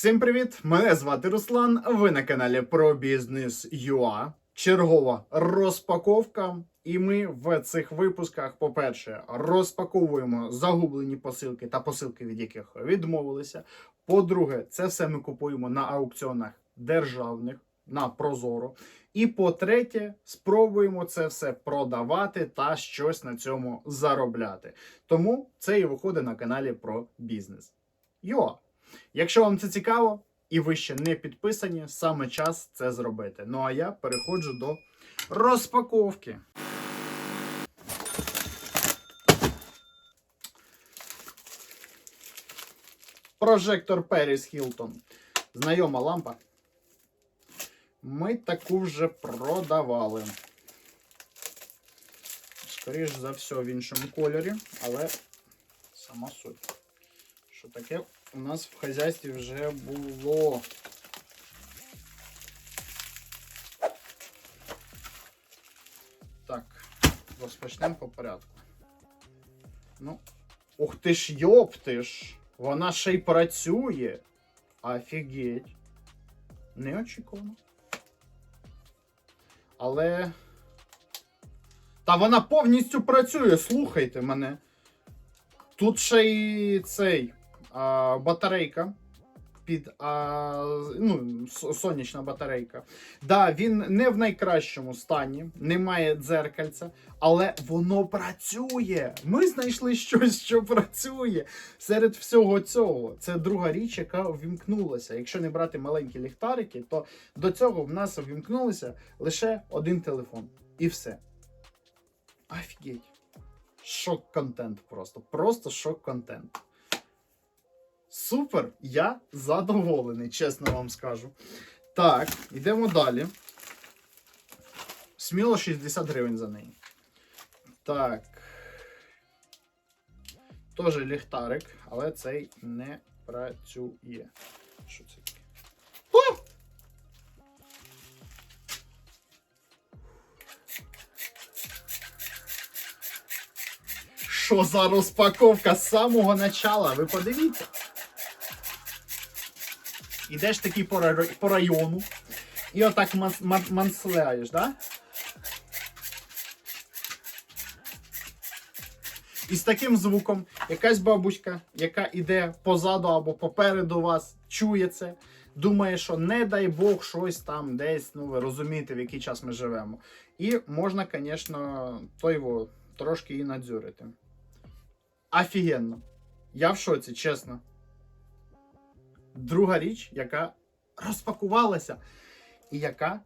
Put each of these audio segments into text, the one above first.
Всім привіт! Мене звати Руслан. Ви на каналі про бізнес ЮА. Чергова розпаковка. І ми в цих випусках, по-перше, розпаковуємо загублені посилки та посилки, від яких відмовилися. По-друге, це все ми купуємо на аукціонах державних на Прозоро. І по-третє, спробуємо це все продавати та щось на цьому заробляти. Тому це і виходить на каналі про бізнес. ЮА. Якщо вам це цікаво і ви ще не підписані, саме час це зробити. Ну а я переходжу до розпаковки. Прожектор Paris Hilton. Знайома лампа. Ми таку вже продавали. Скоріш за все, в іншому кольорі, але сама суть. Що таке у нас в хазяйстві вже було. Так, розпочнемо по порядку. Ну, ух ти ж йоптиш! Вона ще й працює. Офігеть. Неочікувано. Але. Та вона повністю працює, слухайте мене. Тут ще й цей а, батарейка. Під а, ну, сонячна батарейка. Да, він не в найкращому стані, немає дзеркальця, але воно працює. Ми знайшли щось, що працює. Серед всього цього. Це друга річ, яка ввімкнулася. Якщо не брати маленькі ліхтарики, то до цього в нас ввімкнулося лише один телефон. І все. Офігеть. Шок-контент просто. Просто шок-контент. Супер! Я задоволений, чесно вам скажу. Так, йдемо далі. Сміло 60 гривень за неї. Так. Теж ліхтарик, але цей не працює. Що це таке? О! Що за розпаковка з самого начала? Ви подивіться. Ідеш такий по, по району і отак ман- ман- манцляєш, да? І з таким звуком якась бабуська, яка іде позаду або попереду вас, чує це, думає, що не дай Бог щось там десь, ну ви розумієте, в який час ми живемо. І можна, звісно, той його трошки і надзюрити. Офігенно. Я в шоці, чесно. Друга річ, яка розпакувалася, і яка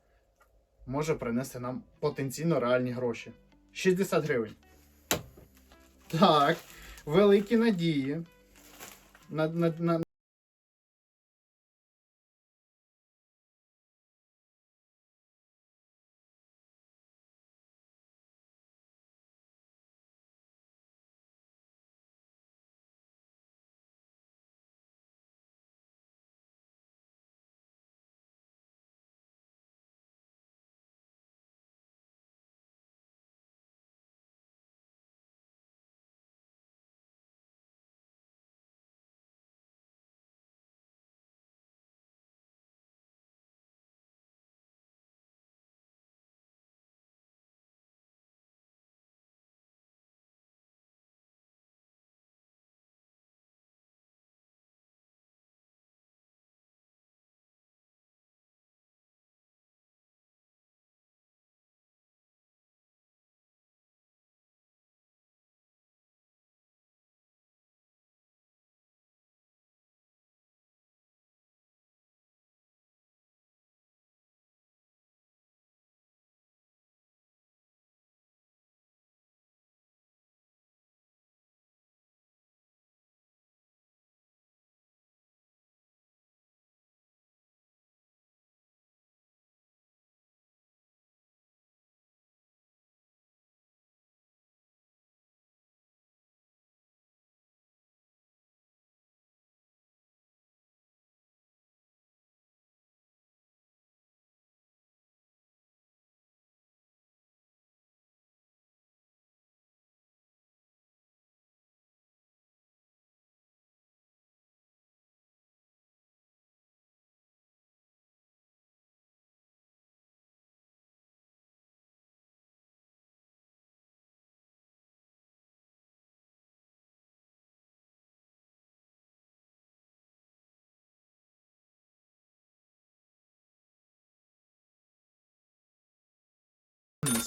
може принести нам потенційно реальні гроші. 60 гривень. Так, великі надії. На, на, на,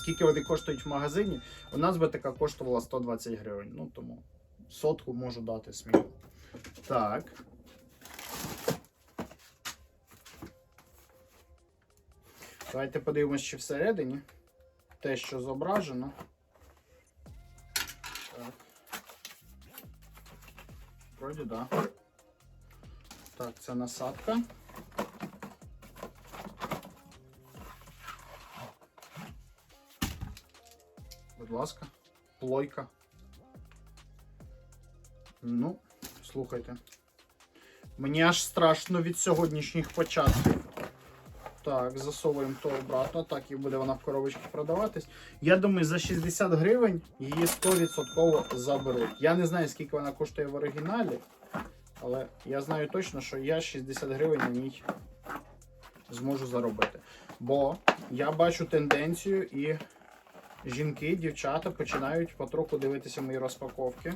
скільки вони коштують в магазині, у нас би така коштувала 120 гривень. Ну тому сотку можу дати сміло. Так. Давайте подивимось, чи всередині те, що зображено. Так. Вроді, да. Так, це насадка. Ласка, плойка. Ну, слухайте. Мені аж страшно від сьогоднішніх початків. Так, засовуємо то обратно, так і буде вона в коробочці продаватись. Я думаю, за 60 гривень її 100% заберуть. Я не знаю, скільки вона коштує в оригіналі, але я знаю точно, що я 60 гривень на ній зможу заробити. Бо я бачу тенденцію і жінки, дівчата починають потроху дивитися мої розпаковки.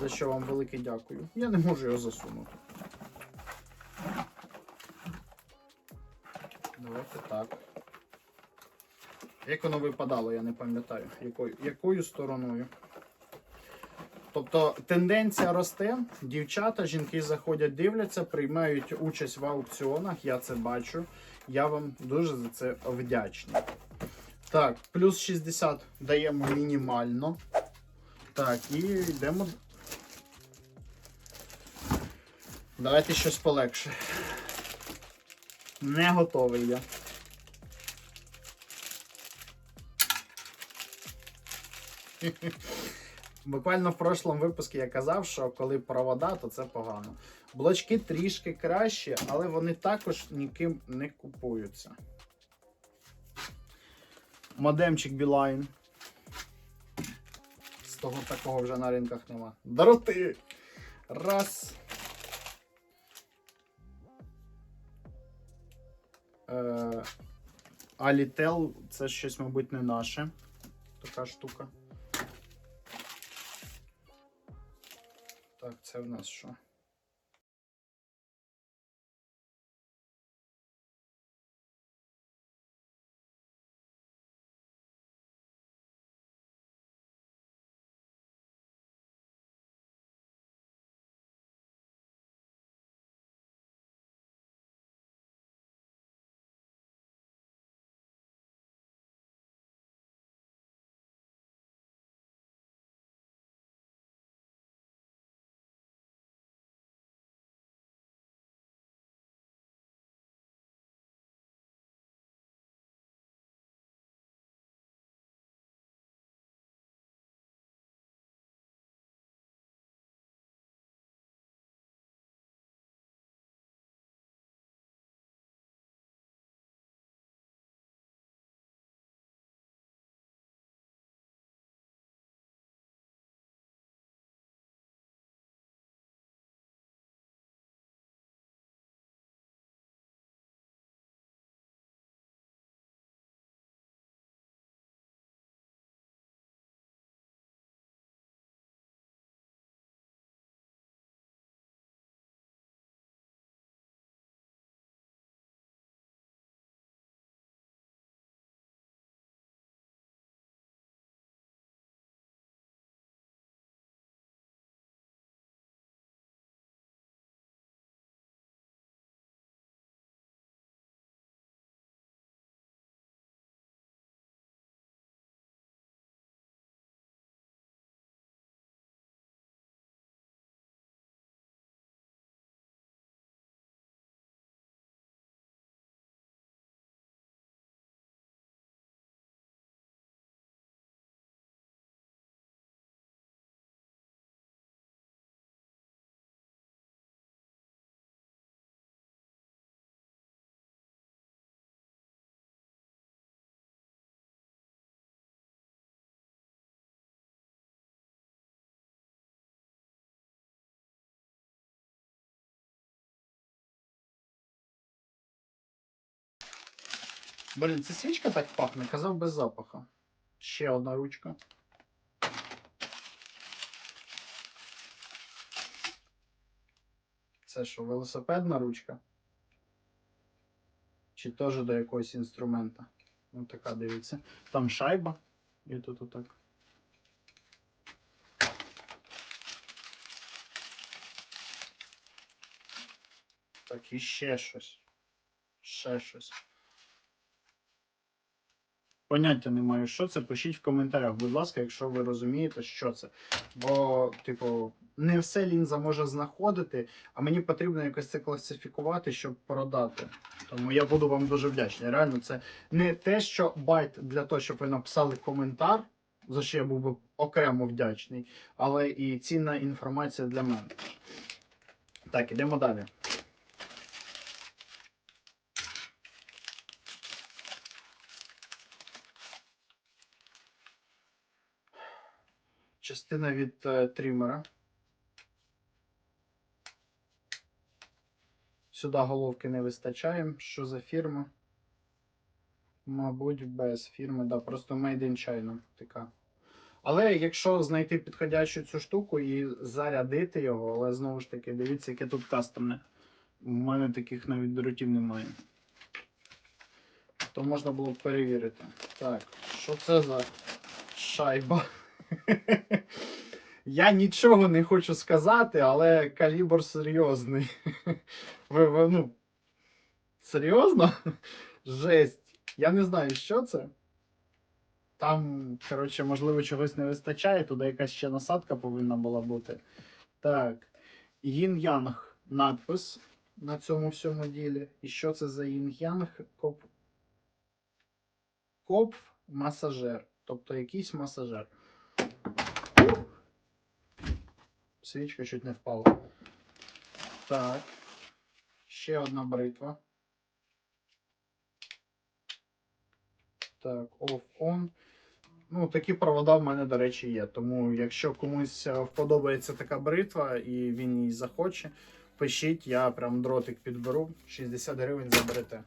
За що вам велике дякую. Я не можу його засунути. Давайте так. Як воно випадало, я не пам'ятаю, якою, якою стороною. Тобто тенденція росте, дівчата, жінки заходять, дивляться, приймають участь в аукціонах, я це бачу. Я вам дуже за це вдячний. Так, плюс 60 даємо мінімально. Так, і йдемо. Давайте щось полегше. Не готовий я. Буквально в прошлому випуску я казав, що коли провода, то це погано. Блочки трішки кращі, але вони також ніким не купуються. Модемчик Beeline. З того такого вже на ринках нема. Дроти! Раз. Е, Alitel це щось, мабуть, не наше. Така штука. Так, це в нас що? Блін, це свічка так пахне, казав без запаху. Ще одна ручка. Це що, велосипедна ручка? Чи теж до якогось інструмента? Ось така, дивіться. Там шайба. І тут отак. Так, і ще щось. Ще щось. Поняття не маю, що це. Пишіть в коментарях, будь ласка, якщо ви розумієте, що це. Бо, типу, не все лінза може знаходити, а мені потрібно якось це класифікувати, щоб продати. Тому я буду вам дуже вдячний. Реально, це не те, що байт для того, щоб ви написали коментар, за що я був би окремо вдячний, але і цінна інформація для мене. Так, ідемо далі. Частина від е, трімера. Сюди головки не вистачає. Що за фірма? Мабуть, без фірми, да, просто Made in China така. Але якщо знайти підходящу цю штуку і зарядити його, але знову ж таки, дивіться, яке тут кастомне. У мене таких навіть дротів немає. То можна було б перевірити. Так, що це за шайба? Я нічого не хочу сказати, але калібр серйозний. Ви, ви, ну, серйозно? Жесть. Я не знаю, що це. Там, коротше, можливо, чогось не вистачає, туди якась ще насадка повинна була бути. Так. Їн-Янг надпис на цьому всьому ділі. І що це за Їн-Янг? Коп... Коп масажер. Тобто якийсь масажер. Свічка чуть не впала. Так. Ще одна бритва. Так, off-on. Ну, такі провода в мене, до речі, є. Тому, якщо комусь е, вподобається така бритва і він її захоче, пишіть, я прям дротик підберу. 60 гривень заберете.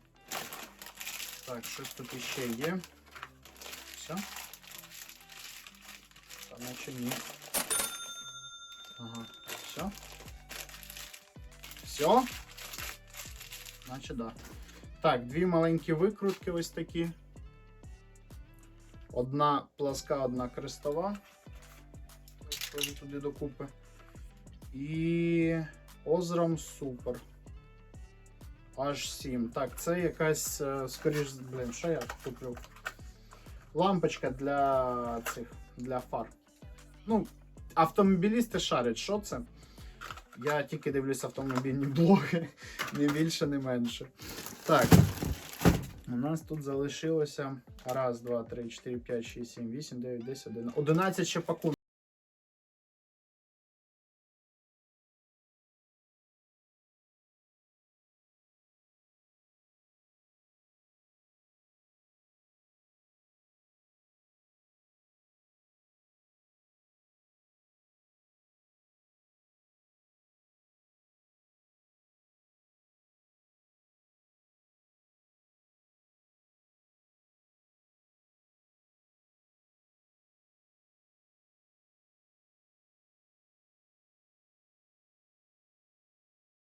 Так, щось тут іще є. Все. Та наче ні. Ага, все. Все? Наче да. Так, дві маленькі викрутки ось такі. Одна пласка, одна крестова. Схожу туди докупи. І Озрам Супер. Аж 7. Так, це якась, е, скоріш, блін, що я куплю? Лампочка для цих, для фар. Ну, автомобілісти шарять, що це? Я тільки дивлюсь автомобільні блоги, не більше, не менше. Так. У нас тут залишилося раз, два, три, чотири, п'ять, шість, сім, вісім, дев'ять, десять, одинадцять. Одинадцять ще пакунків.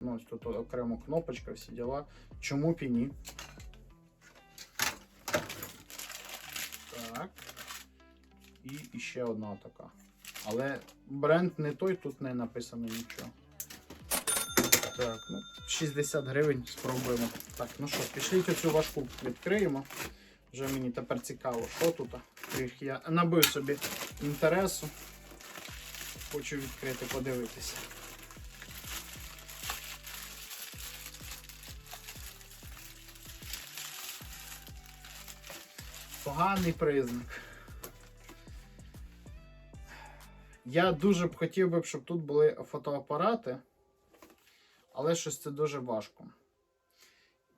Ну, ось тут окремо кнопочка, всі діла. Чому б і? Так. І ще одна така. Але бренд не той, тут не написано нічого. Так, ну, 60 гривень спробуємо. Так, ну що, пішліть оцю важку відкриємо. Вже мені тепер цікаво, що тут. Я набив собі інтересу. Хочу відкрити, подивитися. Поганий признак. Я дуже б хотів би, щоб тут були фотоапарати, але щось це дуже важко.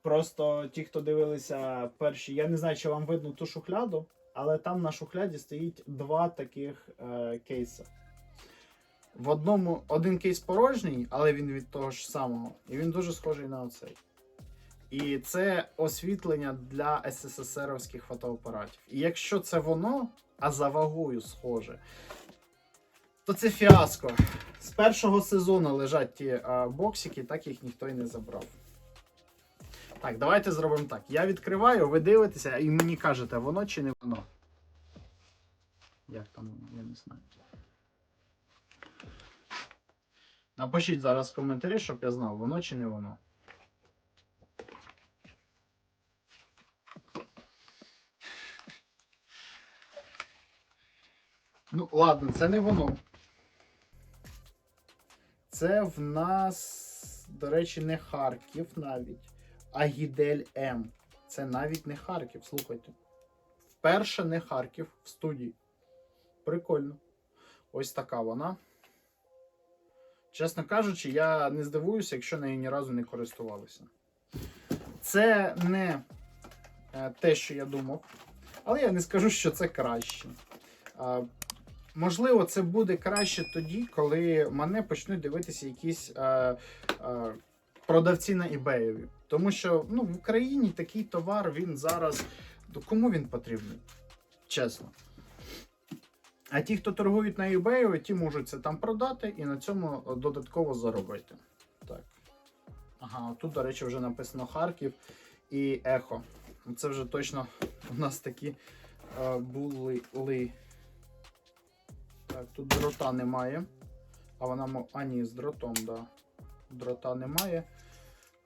Просто ті, хто дивилися перші, я не знаю, чи вам видно ту шухляду, але там на шухляді стоїть два таких е, кейси. В одному один кейс порожній, але він від того ж самого. І він дуже схожий на оцей. І це освітлення для СССРовських фотоапаратів. І якщо це воно, а за вагою схоже, то це фіаско. З першого сезону лежать ті а, боксики, так їх ніхто й не забрав. Так, давайте зробимо так. Я відкриваю, ви дивитеся і мені кажете, воно чи не воно. Як там воно, я не знаю. Напишіть зараз в коментарі, щоб я знав, воно чи не воно. Ну, ладно, це не воно. Це в нас, до речі, не Харків навіть, а Гідель М. Це навіть не Харків, слухайте. Вперше не Харків в студії. Прикольно. Ось така вона. Чесно кажучи, я не здивуюся, якщо нею ні разу не користувалися. Це не е, те, що я думав, але я не скажу, що це краще. Можливо, це буде краще тоді, коли мене почнуть дивитися якісь е, е, продавці на eBay. Тому що ну, в Україні такий товар він зараз. ну, Кому він потрібний? Чесно. А ті, хто торгують на eBay, ті можуть це там продати і на цьому додатково заробити. Так. Ага, тут, до речі, вже написано Харків і Ехо. Це вже точно у нас такі е, були. Так, тут дрота немає. А вона А, ні, з дротом, да. Дрота немає.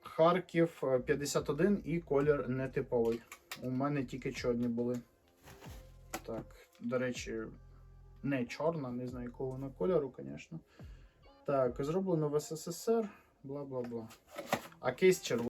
Харків е, 51 і колір нетиповий. У мене тільки чорні були. Так, до речі, не чорна, не знаю якого вона кольору, звісно. Так, зроблено в СССР, бла бла бла. А кейс червоний.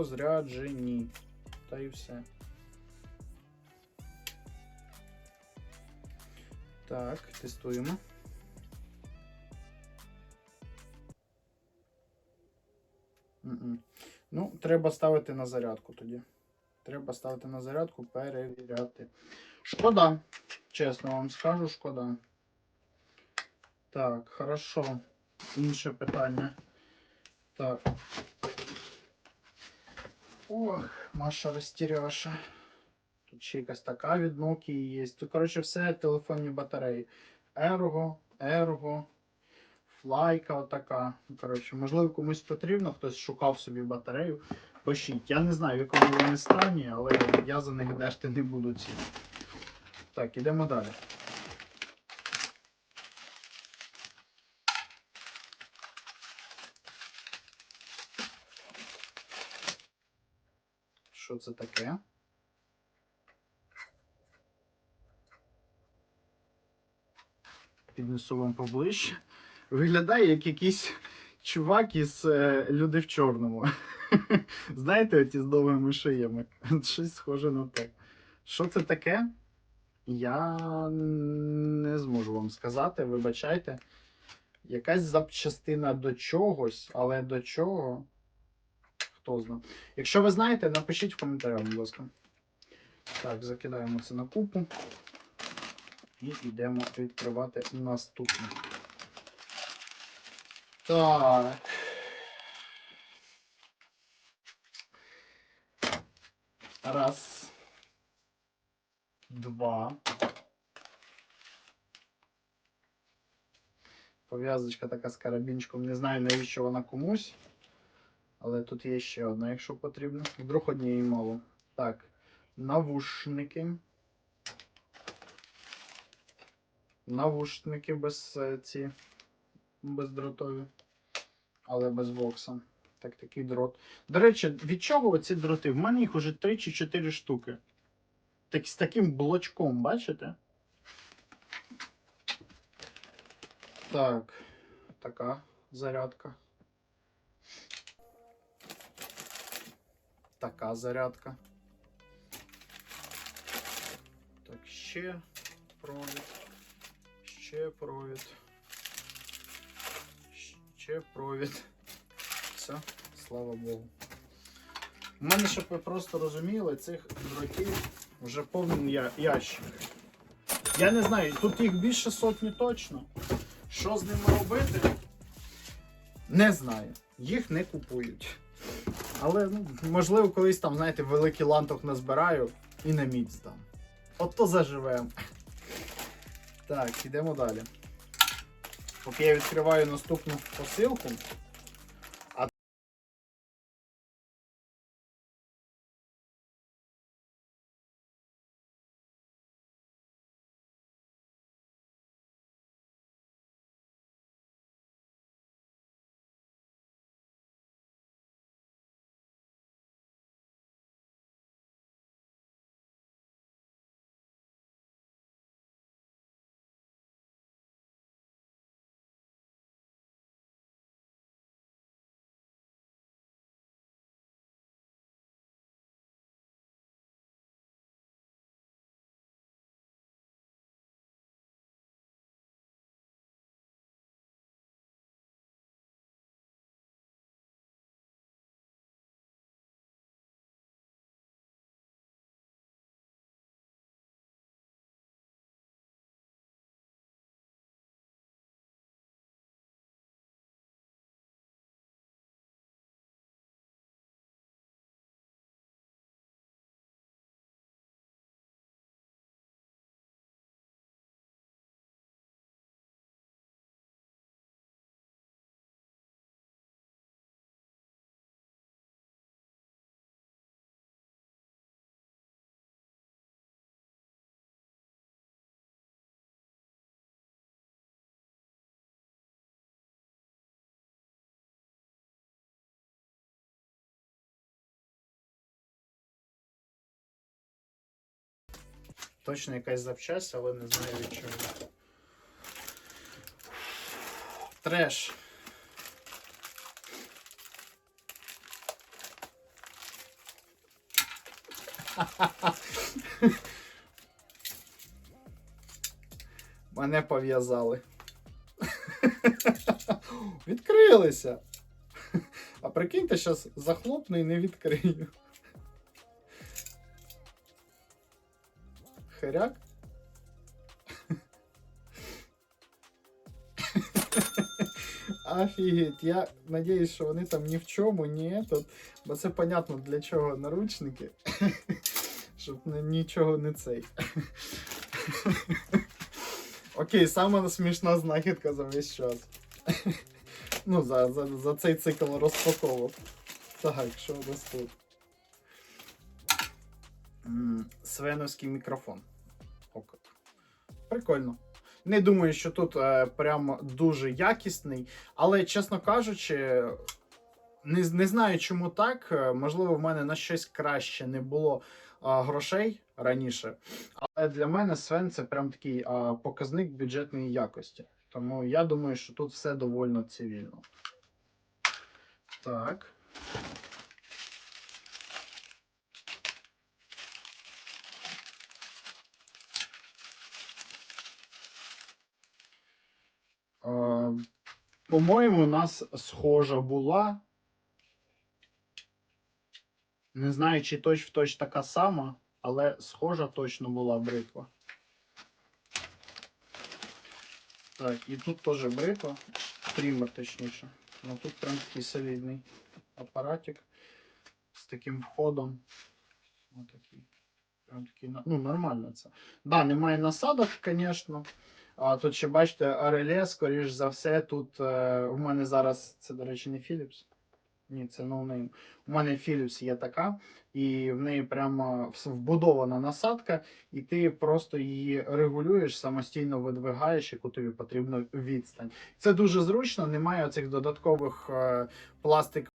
Розряджені. Та і все. Так, тестуємо. Мгм. Ну, треба ставити на зарядку тоді. Треба ставити на зарядку, перевіряти. Шкода. Чесно вам скажу, шкода. Так, хорошо. Інше питання. Так. Ох, Маша розтіряша. Тут ще якась така від Nokia є. Тут, коротше, все телефонні батареї. Ergo, Ergo, Флайка отака. Ну, Коротше, можливо, комусь потрібно, хтось шукав собі батарею. Пишіть. Я не знаю, в якому вони стані, але я за них дешти не буду ці. Так, ідемо далі. Що це таке? Піднесу вам поближче. Виглядає як якийсь чувак із е, люди в чорному. Знаєте, оті з довгими шиями. Щось схоже на те. Що це таке? Я не зможу вам сказати, вибачайте. Якась запчастина до чогось, але до чого? Хто знає. Якщо ви знаєте, напишіть в коментарях, будь ласка. Так, закидаємо це на купу. І йдемо відкривати наступне. Так. Раз. Два. Пов'язочка така з карабінчиком. Не знаю, навіщо вона комусь. Але тут є ще одна, якщо потрібно. Вдруг однієї мало. Так. Навушники. Навушники без е, ці бездротові, але без вокса. Так, такий дрот. До речі, від чого оці дроти? В мене їх уже 3 чи 4 штуки. Так, з таким блочком, бачите? Так, така зарядка. Така зарядка. Так, ще провід. Ще провід. Ще провід. Все, слава Богу. У мене, щоб ви просто розуміли, цих дротів вже повний я- ящик. Я не знаю, тут їх більше сотні точно. Що з ними робити? Не знаю. Їх не купують. Але, ну, можливо, колись там, знаєте, великий ланток назбираю і на міць здам. то заживемо. Так, ідемо далі. Поки я відкриваю наступну посилку. Точно якась запчасть, але не знаю від чого. Треш. Мене пов'язали. Відкрилися. А прикиньте, зараз захлопну і не відкрию. Херяк. Офігеть, я надіюсь, що вони там ні в чому, ні тут. Бо це понятно для чого наручники. Щоб нічого не цей. Окей, сама смішна знахідка за весь час. Ну, за, за, за цей цикл розпаковок. Так, що у нас тут? Свеновський мікрофон. Прикольно. Не думаю, що тут е, прям дуже якісний, але, чесно кажучи, не, не знаю, чому так. Е, Можливо, в мене на щось краще не було е, грошей. раніше. Але для мене Свен це прям такий а, показник бюджетної якості. Тому я думаю, що тут все довольно цивільно. Так. По-моєму, у нас схожа була. Не знаю, чи точ в точ така сама, але схожа точно була бритва. Так, і тут теж бритва. Трімер, точніше. Ну тут прям такий солідний апаратик з таким входом. Отакий. Прям такий, ну, нормально це. Да, немає насадок, звісно. А тут ще бачите, реле, скоріш за все, тут е, у мене зараз, це, до речі, не Philips. Ні, це no. У мене Philips є така, і в неї прямо вбудована насадка, і ти просто її регулюєш, самостійно видвигаєш, яку тобі потрібно відстань. Це дуже зручно, немає оцих додаткових е, пластик.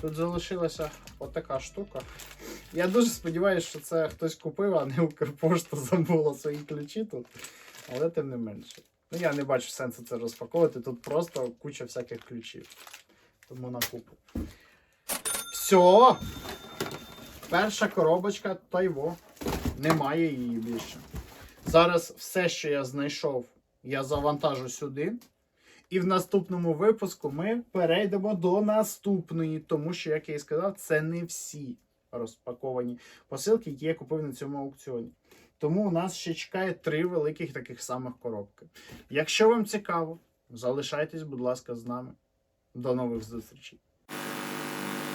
Тут залишилася отака штука. Я дуже сподіваюся, що це хтось купив, а не Укрпошта забула свої ключі тут. Але тим не менше. Ну я не бачу сенсу це розпаковувати. Тут просто куча всяких ключів. Тому на купу. Все. Перша коробочка Тайво. Немає її більше. Зараз все, що я знайшов, я завантажу сюди. І в наступному випуску ми перейдемо до наступної, тому що, як я і сказав, це не всі розпаковані посилки, які я купив на цьому аукціоні. Тому у нас ще чекає три великих таких самих коробки. Якщо вам цікаво, залишайтесь, будь ласка, з нами. До нових зустрічей.